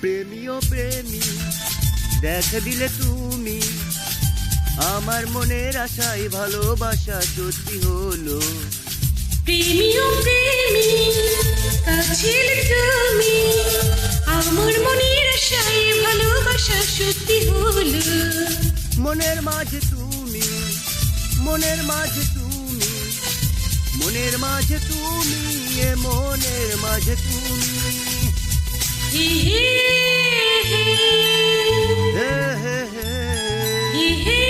প্রেমী ও প্রেমী দেখা দিলে তুমি। আমার মনের আশায় ভালোবাসা সত্যি হলো। প্রেমী ও প্রেমী তুমি। আমার মনের আশায় ভালোবাসা সত্যি হলো। মনের মাঝে তুমি মনের মাঝে তুমি। মনের মাঝে তুমি এ মনের মাঝে তুমি। Hee hee hee. Hee hee.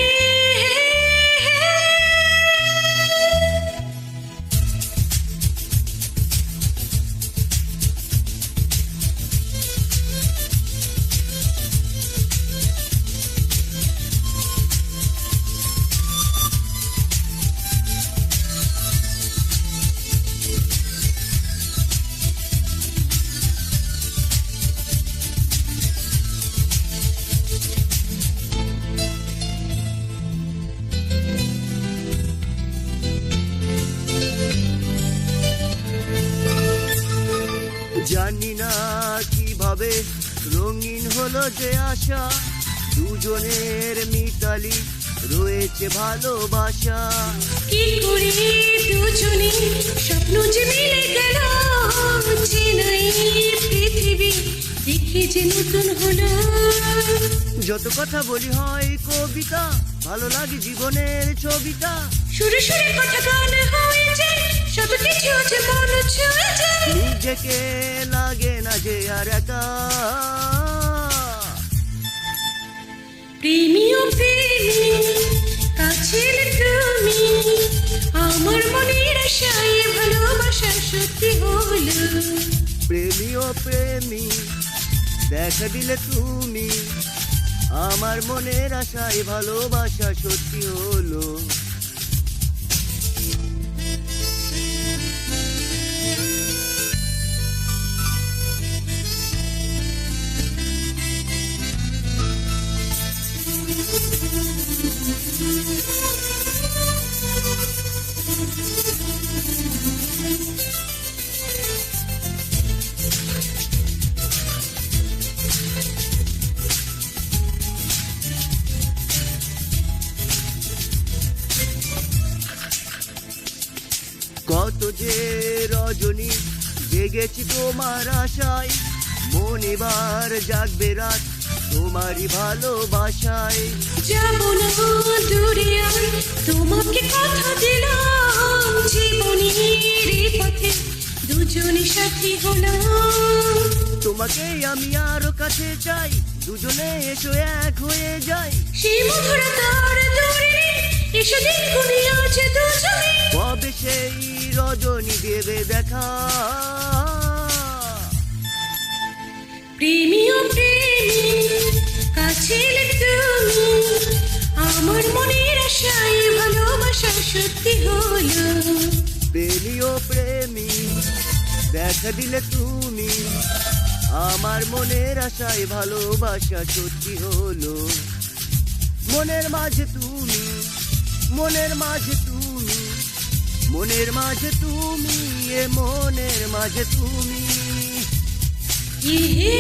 জানি না কীভাবে রঙিন হলো যে আশা। দুজনের মিতালি রয়েছে ভালোবাসা। কি করে দুজনে? স্বপ্ন যে মিলে গেল চেনাই পৃথিবী দেখে যে নতুন হলো। যত কথা বলি হয় কবিতা ভালো লাগে জীবনের ছবিটা। সুরে সুরে কথা গান হয়েছে শত কিছু যে মন ছুঁয়েছে নিজেকে লাগে না যে আর একা। প্রেমী প্রেমী কাছের তুমি আমার মনের আশায় ভালোবাসা সত্যি হলো। প্রেমী ও প্রেমী দেখা দিলে তুমি আমার মনের আশায় ভালোবাসা সত্যি হলো। যে রজনী জেগেছি তোমার আশায়। মন এবার জাগবে রাত তোমারই ভালোবাসায়। যাব না দূরে তোমাকে কথা দিলাম জীবনের পথে দুজনে সাথী হলাম। তোমাকে আমি আরও কাছে চাই দুজনে এসো এক হয়ে যাই। সেই মধুর তার দূরে এসে দেখুনি আছে দুজনে। কবে সেই রজনী দেবে দেখা। প্রেমী ও প্রেমী তুমি আমার মনের আশায় ভালোবাসা সত্যি হলো। প্রেমী ও প্রেমী দেখা দিলে তুমি আমার মনের আশায় ভালোবাসা সত্যি হলো। মনের মাঝে তুমি মনের মাঝে তুমি মনের মাঝে তুমি এ মনের মাঝে তুমি। ইহি